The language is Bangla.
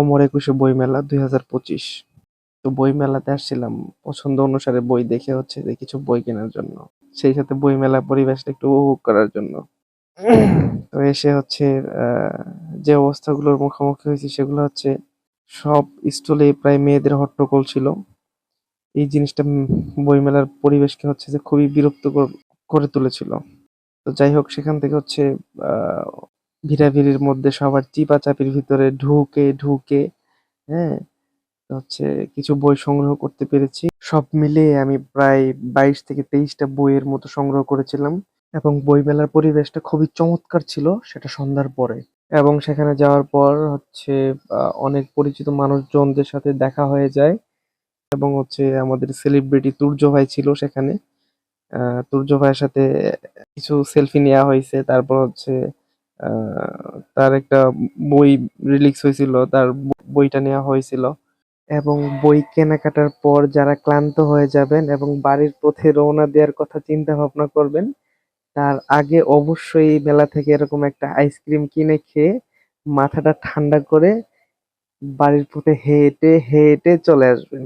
অমর একুশে বই মেলা দুই হাজার পঁচিশ। তো বই মেলাতে আসছিলাম, পছন্দ অনুসারে বই দেখে হচ্ছে যে কিছু বই কেনার জন্য। সেই সাথে বই মেলা পরিবেশটা একটু উপভোগ করার জন্য। তো এসে হচ্ছে যে অবস্থাগুলোর মুখোমুখি হয়েছি সেগুলো হচ্ছে, সব স্টলে প্রায় মেয়েদের হট্টগোল ছিল। এই জিনিসটা বইমেলার পরিবেশকে হচ্ছে যে খুবই বিরক্ত করে তুলেছিল। তো যাই হোক, সেখান থেকে হচ্ছে ভিড়াভিড়ির মধ্যে সবার চিপাচাপির ভিতরে ঢুকে ঢুকে হ্যাঁ হচ্ছে কিছু বই সংগ্রহ করতে পেরেছি। সব মিলিয়ে আমি প্রায় বাইশ থেকে তেইশটা বইয়ের মতো সংগ্রহ করেছিলাম এবং বইমেলার পরিবেশটা খুবই চমৎকার ছিল সেটা সন্ধ্যার পরে। এবং সেখানে যাওয়ার পর হচ্ছে অনেক পরিচিত মানুষজনদের সাথে দেখা হয়ে যায় এবং হচ্ছে আমাদের সেলিব্রিটি তুর্য ভাই ছিল সেখানে। তুর্য ভাইয়ের সাথে কিছু সেলফি নেওয়া হয়েছে, তারপর হচ্ছে তার একটা বই রিলিজ হয়েছিল, তার বইটা নেওয়া হয়েছিল। এবং বই কেনাকাটার পর যারা ক্লান্ত হয়ে যাবেন এবং বাড়ির পথে রওনা দেওয়ার কথা চিন্তা ভাবনা করবেন, তার আগে অবশ্যই মেলা থেকে এরকম একটা আইসক্রিম কিনে খেয়ে মাথাটা ঠান্ডা করে বাড়ির পথে হেঁটে হেঁটে চলে আসবেন।